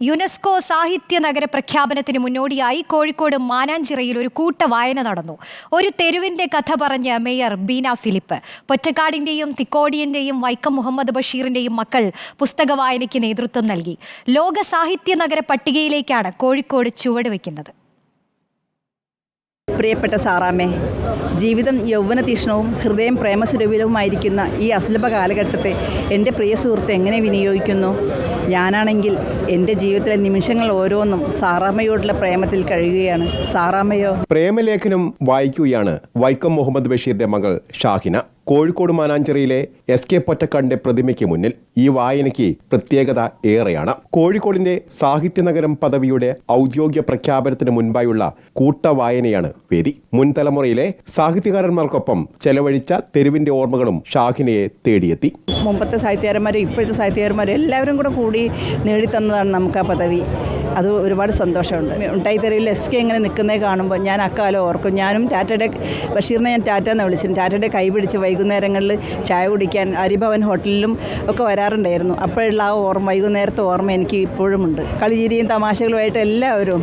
UNESCO സാഹിത്യ നഗര പ്രഖ്യാപനത്തിന് മുന്നോടിയായി കോഴിക്കോട് മാനാഞ്ചിറയിൽ ഒരു കൂട്ട വായന നടന്നു. ഒരു തെരുവിന്റെ കഥ പറഞ്ഞ മേയർ ബീന ഫിലിപ്പ്. പൊറ്റക്കാടിന്റെയും തിക്കോടിയന്റെയും വൈക്കം മുഹമ്മദ് ബഷീറിന്റെയും മക്കൾ പുസ്തക വായനയ്ക്ക് നേതൃത്വം നൽകി. ലോക സാഹിത്യ നഗര പട്ടികയിലേക്കാണ് കോഴിക്കോട് ചുവടുവെക്കുന്നത് പ്രിയപ്പെട്ട സാറാമേ ജീവിതം യൗവന തീഷ്ണവും ഹൃദയം പ്രേമസുരഭിലവുമായിരിക്കുന്ന ഈ അസുലഭ കാലഘട്ടത്തെ എന്റെ പ്രിയ സുഹൃത്ത് എങ്ങനെ വിനിയോഗിക്കുന്നു? ഞാനാണെങ്കിൽ എന്റെ ജീവിതത്തിലെ നിമിഷങ്ങൾ ഓരോന്നും സാറാമ്മയോടുള്ള പ്രേമത്തിൽ കഴിയുകയാണ്. സാറാമ്മയോ? പ്രേമലേഖനം വായിക്കുകയാണ് വൈക്കം മുഹമ്മദ് ബഷീറിന്റെ മകൾ ഷാഹിന. കോഴിക്കോട് മാനാഞ്ചിറയിലെ എസ് കെ പൊറ്റക്കാടിന്റെ പ്രതിമയ്ക്ക് മുന്നിൽ ഈ വായനയ്ക്ക് പ്രത്യേകത ഏറെയാണ്. കോഴിക്കോടിന്റെ സാഹിത്യനഗരം പദവിയുടെ ഔദ്യോഗിക പ്രഖ്യാപനത്തിന് മുൻപായുള്ള കൂട്ട വായനയാണ് വേദി. മുൻ തലമുറയിലെ സാഹിത്യകാരന്മാർക്കൊപ്പം ചെലവഴിച്ച തെരുവിന്റെ ഓർമ്മകളും ഷാഹിനയെ തേടിയെത്തി. മുമ്പത്തെ സാഹിത്യകാരന്മാരും ഇപ്പോഴത്തെ സാഹിത്യകാരന്മാരും എല്ലാവരും കൂടെ കൂടി നേടിത്തന്നതാണ് നമുക്ക് ആ പദവി. അത് ഒരുപാട് സന്തോഷമുണ്ട്. ഉണ്ടായിത്തെരയിൽ എസ് കെ ഇങ്ങനെ നിൽക്കുന്നത് കാണുമ്പോൾ ഞാൻ അക്കാലം ഓർക്കും. ഞാനും ടാറ്റയുടെ ബഷീറിനെ ഞാൻ ടാറ്റ എന്ന് വിളിച്ചിരുന്നു ടാറ്റയുടെ കൈ പിടിച്ച് വൈകുന്നേരങ്ങളിൽ ചായ കുടിക്കാൻ അരിഭവൻ ഹോട്ടലിലും ഒക്കെ വരാറുണ്ടായിരുന്നു. അപ്പോഴുള്ള ആ ഓർമ്മ വൈകുന്നേരത്തെ ഓർമ്മ എനിക്ക് ഇപ്പോഴും ഉണ്ട് കളിചിരിയും തമാശകളുമായിട്ട് എല്ലാവരും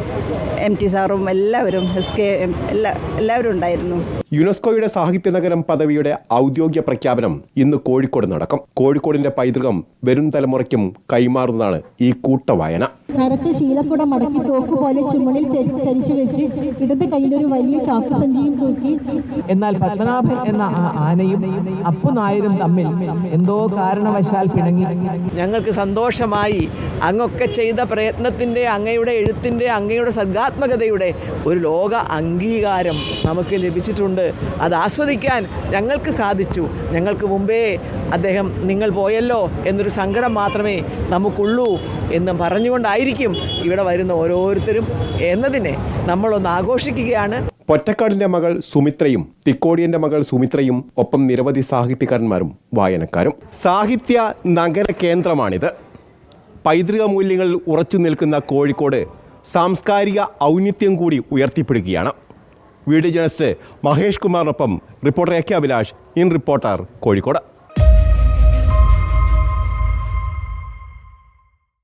എം ടി സാറും എല്ലാവരും എസ് കെ എല്ലാ എല്ലാവരും ഉണ്ടായിരുന്നു. യുനെസ്കോയുടെ സാഹിത്യ നഗരം പദവിയുടെ ഔദ്യോഗിക പ്രഖ്യാപനം ഇന്ന് കോഴിക്കോട് നടക്കും. കോഴിക്കോടിന്റെ പൈതൃകം വരും തലമുറയ്ക്കും കൈമാറുന്നതാണ് ഈ കൂട്ടവായന. നരച്ച ശീലക്കുട മടക്കി തോക്ക് പോലെ ചുമലിൽ ചരി- ചരിച്ചു വെച്ച് ഇടത് കയ്യിലൊരു വലിയ ചാക്കുസഞ്ചിയും തൂക്കി. എന്നാൽ പത്മനാഭൻ എന്ന ആനയും അപ്പു നായരും തമ്മിൽ എന്തോ കാരണവശാൽ പിണങ്ങി. ഞങ്ങൾക്ക് സന്തോഷമായി അങ്ങൊക്കെ ചെയ്ത പ്രയത്നത്തിന്റെ അങ്ങയുടെ എഴുത്തിന്റെ അങ്ങയുടെ സർഗാത്മകതയുടെ ഒരു ലോക അംഗീകാരം നമുക്ക് ലഭിച്ചിട്ടുണ്ട്. അത് ആസ്വദിക്കാൻ ഞങ്ങൾക്ക് സാധിച്ചു. ഞങ്ങൾക്ക് മുമ്പേ അദ്ദേഹം നിങ്ങൾ പോയല്ലോ എന്നൊരു സങ്കടം മാത്രമേ നമുക്കുള്ളൂ എന്ന് പറഞ്ഞുകൊണ്ടായിരിക്കും ഇവിടെ വരുന്ന ഓരോരുത്തരും എന്നതിനെ നമ്മളൊന്ന് ആഘോഷിക്കുകയാണ്. പൊറ്റക്കാടിന്റെ മകൾ സുമിത്രയും തിക്കോടിയന്റെ മകൾ സുമിത്രയും ഒപ്പം നിരവധി സാഹിത്യകാരന്മാരും വായനക്കാരും. സാഹിത്യ നഗര കേന്ദ്രമാണിത്. പൈതൃക മൂല്യങ്ങൾ ഉറച്ചു നിൽക്കുന്ന കോഴിക്കോട് സാംസ്കാരിക ഔന്നിത്യം കൂടി ഉയർത്തിപ്പിടുകയാണ് video journalist Mahesh കുമാറിനൊപ്പം reporter A K Abhilash in Reporter Kozhikode.